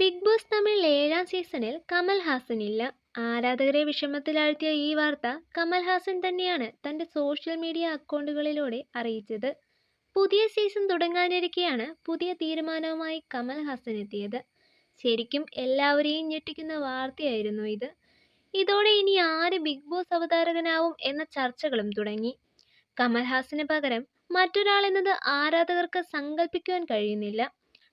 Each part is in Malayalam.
ബിഗ് ബോസ് തമിഴിൽ ഏഴാം സീസണിൽ കമൽ ഹാസൻ ഇല്ല. ആരാധകരെ വിഷമത്തിലാഴ്ത്തിയ ഈ വാർത്ത കമൽ ഹാസൻ തന്നെയാണ് തന്റെ സോഷ്യൽ മീഡിയ അക്കൗണ്ടുകളിലൂടെ അറിയിച്ചത്. പുതിയ സീസൺ തുടങ്ങാനിരിക്കെയാണ് പുതിയ തീരുമാനവുമായി കമൽ ഹാസൻ എത്തിയത്. ശരിക്കും എല്ലാവരെയും ഞെട്ടിക്കുന്ന വാർത്തയായിരുന്നു ഇത്. ഇതോടെ ഇനി ആര് ബിഗ് ബോസ് അവതാരകനാവും എന്ന ചർച്ചകളും തുടങ്ങി. കമൽ ഹാസന് പകരം മറ്റൊരാളെന്നത് ആരാധകർക്ക് സങ്കല്പിക്കുവാൻ കഴിയുന്നില്ല.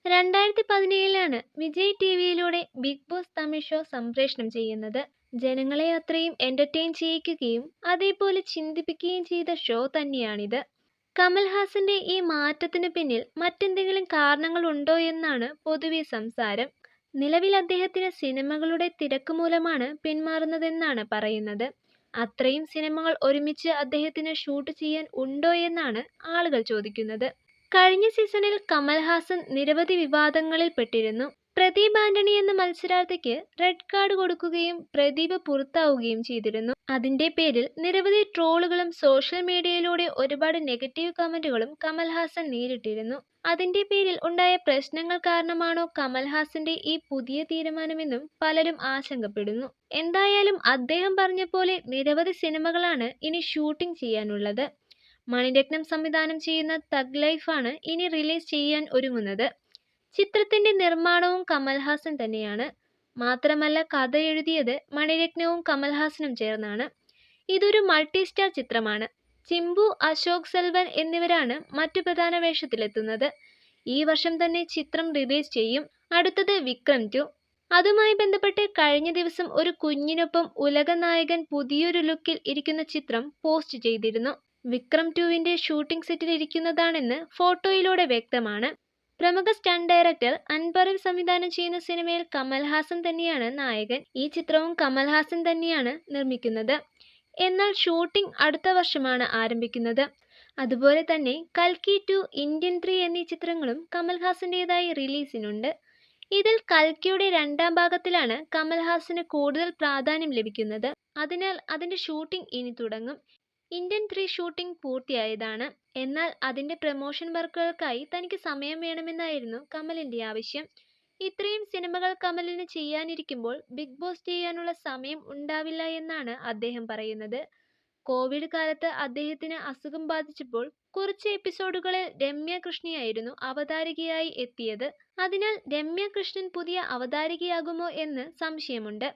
രണ്ടായിരത്തി പതിനേഴിലാണ് വിജയ് ടി വിയിലൂടെ ബിഗ് ബോസ് തമിഴ് ഷോ സംപ്രേഷണം ചെയ്യുന്നത്. ജനങ്ങളെ അത്രയും എന്റർടൈൻ ചെയ്യിക്കുകയും അതേപോലെ ചിന്തിപ്പിക്കുകയും ചെയ്ത ഷോ തന്നെയാണിത്. കമൽഹാസന്റെ ഈ മാറ്റത്തിന് പിന്നിൽ മറ്റെന്തെങ്കിലും കാരണങ്ങളുണ്ടോ എന്നാണ് പൊതുവെ സംസാരം. നിലവിൽ അദ്ദേഹത്തിന് സിനിമകളുടെ തിരക്ക് മൂലമാണ് പിന്മാറുന്നതെന്നാണ് പറയുന്നത്. അത്രയും സിനിമകൾ ഒരുമിച്ച് അദ്ദേഹത്തിന് ഷൂട്ട് ചെയ്യാൻ ഉണ്ടോ എന്നാണ് ആളുകൾ ചോദിക്കുന്നത്. കഴിഞ്ഞ സീസണിൽ കമൽഹാസൻ നിരവധി വിവാദങ്ങളിൽ പെട്ടിരുന്നു. പ്രദീപ് ആന്റണി എന്ന മത്സരാർത്ഥിക്ക് റെഡ് കാർഡ് കൊടുക്കുകയും പ്രദീപ് പുറത്താവുകയും ചെയ്തിരുന്നു. അതിന്റെ പേരിൽ നിരവധി ട്രോളുകളും സോഷ്യൽ മീഡിയയിലൂടെ ഒരുപാട് നെഗറ്റീവ് കമന്റുകളും കമൽഹാസൻ നേരിട്ടിരുന്നു. അതിന്റെ പേരിൽ ഉണ്ടായ പ്രശ്നങ്ങൾ കാരണമാണോ കമൽഹാസന്റെ ഈ പുതിയ തീരുമാനമെന്നും പലരും ആശങ്കപ്പെടുന്നു. എന്തായാലും അദ്ദേഹം പറഞ്ഞ പോലെ നിരവധി സിനിമകളാണ് ഇനി ഷൂട്ടിംഗ് ചെയ്യാനുള്ളത്. മണിരത്നം സംവിധാനം ചെയ്യുന്ന തഗ് ലൈഫാണ് ഇനി റിലീസ് ചെയ്യാൻ ഒരുങ്ങുന്നത്. ചിത്രത്തിന്റെ നിർമ്മാണവും കമൽഹാസൻ തന്നെയാണ്. മാത്രമല്ല കഥ എഴുതിയത് മണിരത്നവും കമൽഹാസനും ചേർന്നാണ്. ഇതൊരു മൾട്ടി സ്റ്റാർ ചിത്രമാണ്. ചിമ്പു അശോക് സെൽവൻ എന്നിവരാണ് മറ്റു പ്രധാന വേഷത്തിലെത്തുന്നത്. ഈ വർഷം തന്നെ ചിത്രം റിലീസ് ചെയ്യും. അടുത്തത് വിക്രം ടു അതുമായി ബന്ധപ്പെട്ട് കഴിഞ്ഞ ദിവസം ഒരു കുഞ്ഞിനൊപ്പം ഉലക നായകൻ പുതിയൊരു ലുക്കിൽ ഇരിക്കുന്ന ചിത്രം പോസ്റ്റ് ചെയ്തിരുന്നു. വിക്രം ടുവിന്റെ ഷൂട്ടിംഗ് സെറ്റിൽ ഇരിക്കുന്നതാണെന്ന് ഫോട്ടോയിലൂടെ വ്യക്തമാണ്. പ്രമുഖ സ്റ്റണ്ട് ഡയറക്ടർ അൻപറിൽ സംവിധാനം ചെയ്യുന്ന സിനിമയിൽ കമൽഹാസൻ തന്നെയാണ് നായകൻ. ഈ ചിത്രവും കമൽഹാസൻ തന്നെയാണ് നിർമ്മിക്കുന്നത്. എന്നാൽ ഷൂട്ടിംഗ് അടുത്ത വർഷമാണ് ആരംഭിക്കുന്നത്. അതുപോലെ തന്നെ കൽക്കി ടു ഇന്ത്യൻ ത്രീ എന്നീ ചിത്രങ്ങളും കമൽഹാസന്റേതായി റിലീസിനുണ്ട്. ഇതിൽ കൽക്കിയുടെ രണ്ടാം ഭാഗത്തിലാണ് കമൽഹാസന് കൂടുതൽ പ്രാധാന്യം ലഭിക്കുന്നത്. അതിനാൽ അതിന്റെ ഷൂട്ടിംഗ് ഇനി തുടങ്ങും. ഇന്ത്യൻ ത്രീ ഷൂട്ടിംഗ് പൂർത്തിയായതാണ്. എന്നാൽ അതിന്റെ പ്രമോഷൻ വർക്കുകൾക്കായി തനിക്ക് സമയം വേണമെന്നായിരുന്നു കമലിന്റെ ആവശ്യം. ഇത്രയും സിനിമകൾ കമലിന് ചെയ്യാനിരിക്കുമ്പോൾ ബിഗ് ബോസ് ചെയ്യാനുള്ള സമയം ഉണ്ടാവില്ല എന്നാണ് അദ്ദേഹം പറയുന്നത്. കോവിഡ് കാലത്ത് അദ്ദേഹത്തിന് അസുഖം ബാധിച്ചപ്പോൾ കുറച്ച് എപ്പിസോഡുകളിൽ രമ്യ കൃഷ്ണയായിരുന്നു അവതാരികയായി എത്തിയത്. അതിനാൽ രമ്യ കൃഷ്ണൻ പുതിയ അവതാരികയാകുമോ എന്ന് സംശയമുണ്ട്.